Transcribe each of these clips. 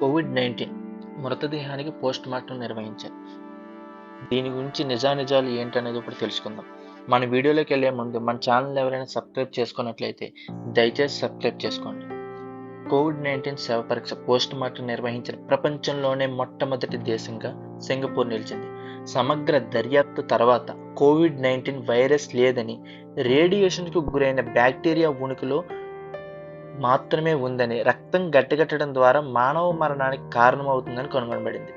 Covid nineteen మృతదేహానికి post mortem నిర్వహించారు. దీని గురించి నిజానిజాలు ఏంటనేది ఇప్పుడు తెలుసుకుందాం. మన వీడియోలోకి వెళ్ళే ముందు మన ఛానల్ ఎవరైనా సబ్స్క్రైబ్ చేసుకున్నట్లయితే దయచేసి సబ్స్క్రైబ్ చేసుకోండి. కోవిడ్ నైన్టీన్ సేవ పరీక్ష పోస్ట్ మార్టం నిర్వహించిన ప్రపంచంలోనే మొట్టమొదటి దేశంగా సింగపూర్ నిలిచింది. సమగ్ర దర్యాప్తు తర్వాత కోవిడ్ నైన్టీన్ వైరస్ లేదని రేడియేషన్కు గురైన బ్యాక్టీరియా ఉనికిలో మాత్రమే ఉందని రక్తం గట్టగట్టడం ద్వారా మానవ మరణానికి కారణమవుతుందని కనుగొనబడింది.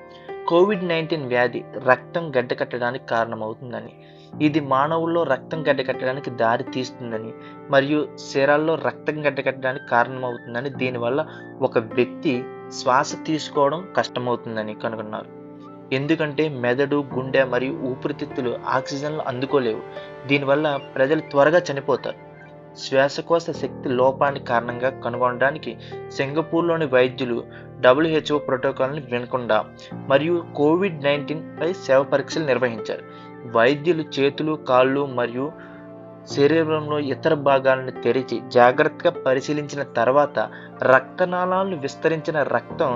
కోవిడ్ నైన్టీన్ వ్యాధి రక్తం గడ్డకట్టడానికి కారణమవుతుందని ఇది మానవుల్లో రక్తం గడ్డకట్టడానికి దారి తీస్తుందని మరియు శరీరాల్లో రక్తం గడ్డకట్టడానికి కారణమవుతుందని దీనివల్ల ఒక వ్యక్తి శ్వాస తీసుకోవడం కష్టమవుతుందని కనుగొన్నారు. ఎందుకంటే మెదడు గుండె మరియు ఊపిరితిత్తులు ఆక్సిజన్లు అందుకోలేవు. దీనివల్ల ప్రజలు త్వరగా చనిపోతారు. శ్వాసకోశ శక్తి లోపానికి కారణంగా కనుగొనడానికి సింగపూర్లోని వైద్యులు డబ్ల్యూహెచ్ఓ ప్రోటోకాల్ని వినకుండా మరియు కోవిడ్ నైన్టీన్ పై సేవ పరీక్షలు నిర్వహించారు. వైద్యులు చేతులు కాళ్ళు మరియు శరీరంలో ఇతర భాగాలను తెరిచి జాగ్రత్తగా పరిశీలించిన తర్వాత రక్తనాళాలను విస్తరించిన రక్తం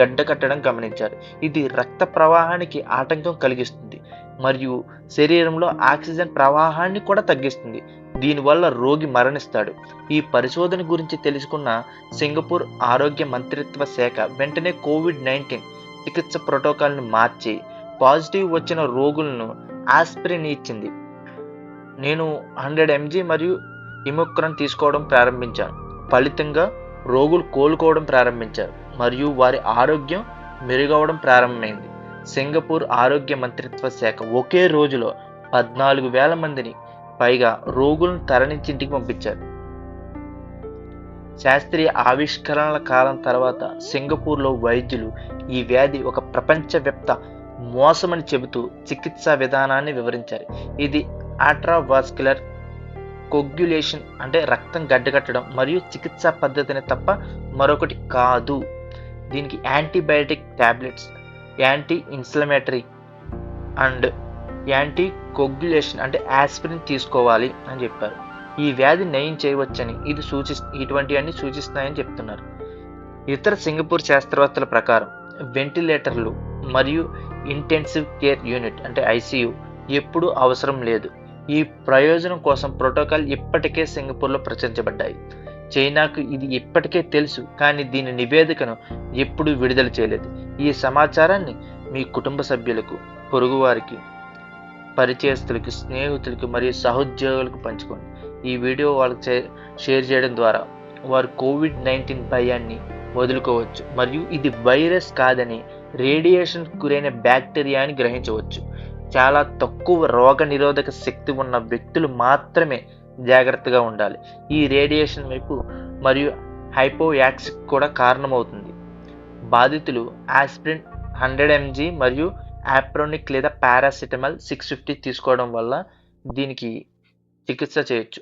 గడ్డకట్టడం గమనించారు. ఇది రక్త ప్రవాహానికి ఆటంకం కలిగిస్తుంది మరియు శరీరంలో ఆక్సిజన్ ప్రవాహాన్ని కూడా తగ్గిస్తుంది. దీనివల్ల రోగి మరణిస్తాడు. ఈ పరిశోధన గురించి తెలుసుకున్న సింగపూర్ ఆరోగ్య మంత్రిత్వ శాఖ వెంటనే కోవిడ్ నైన్టీన్ చికిత్స ప్రోటోకాల్ని మార్చి పాజిటివ్ వచ్చిన రోగులను ఆస్పిరిన్ ఇచ్చింది. నేను హండ్రెడ్ ఎంజీ మరియు ఇమోక్రన్ తీసుకోవడం ప్రారంభించాను. ఫలితంగా రోగులు కోలుకోవడం ప్రారంభించారు మరియు వారి ఆరోగ్యం మెరుగవడం ప్రారంభమైంది. సింగపూర్ ఆరోగ్య మంత్రిత్వ శాఖ ఒకే రోజులో పద్నాలుగు వేల మందిని పైగా రోగులను తరలించి ఇంటికి పంపించారు. శాస్త్రీయ ఆవిష్కరణల కాలం తర్వాత సింగపూర్లో వైద్యులు ఈ వ్యాధి ఒక ప్రపంచవ్యాప్త మోసమని చెబుతూ చికిత్సా విధానాన్ని వివరించారు. ఇది ఆట్రావాస్కులర్ కొగ్యులేషన్ అంటే రక్తం గడ్డగట్టడం మరియు చికిత్సా పద్ధతిని తప్ప మరొకటి కాదు. దీనికి antibiotic tablets anti inflammatory and anti coagulation అంటే ఆస్పిరిన్ తీసుకోవాలి అని చెప్పారు. ఈ వ్యాధి నయం చేయవచ్చని ఇది సూచి ఇటువంటివన్నీ సూచిస్తున్నాయని చెప్తున్నారు. ఇతర సింగపూర్ శాస్త్రవేత్తల ప్రకారం వెంటిలేటర్లు మరియు ఇంటెన్సివ్ కేర్ యూనిట్ అంటే ఐసీయూ ఎప్పుడూ అవసరం లేదు. ఈ ప్రయోజనం కోసం ప్రోటోకాల్ ఇప్పటికే సింగపూర్లో ప్రచురించబడ్డాయి. చైనాకు ఇది ఇప్పటికే తెలుసు కానీ దీని నివేదికను ఎప్పుడూ విడుదల చేయలేదు. ఈ సమాచారాన్ని మీ కుటుంబ సభ్యులకు పొరుగువారికి పరిచయస్తులకు స్నేహితులకు మరియు సహోద్యోగులకు పంచుకోండి. ఈ వీడియో వాళ్ళకి షేర్ చేయడం ద్వారా వారు కోవిడ్ నైన్టీన్ భయాన్ని వదులుకోవచ్చు. మరియు ఇది వైరస్ కాదని రేడియేషన్ గురైన బ్యాక్టీరియా అని గ్రహించవచ్చు. చాలా తక్కువ రోగ నిరోధక శక్తి ఉన్న వ్యక్తులు మాత్రమే జాగ్రత్తగా ఉండాలి. ఈ రేడియేషన్ వైపు మరియు హైపోయాక్సిక్ కూడా కారణమవుతుంది. బాధితులు ఆస్పిరిన్ హండ్రెడ్ ఎంజీ మరియు యాప్రోనిక్ లేదా పారాసిటమాల్ సిక్స్ ఫిఫ్టీ తీసుకోవడం వల్ల దీనికి చికిత్స చేయొచ్చు.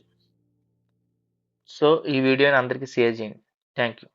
సో ఈ వీడియోని అందరికీ షేర్ చేయండి. Thank you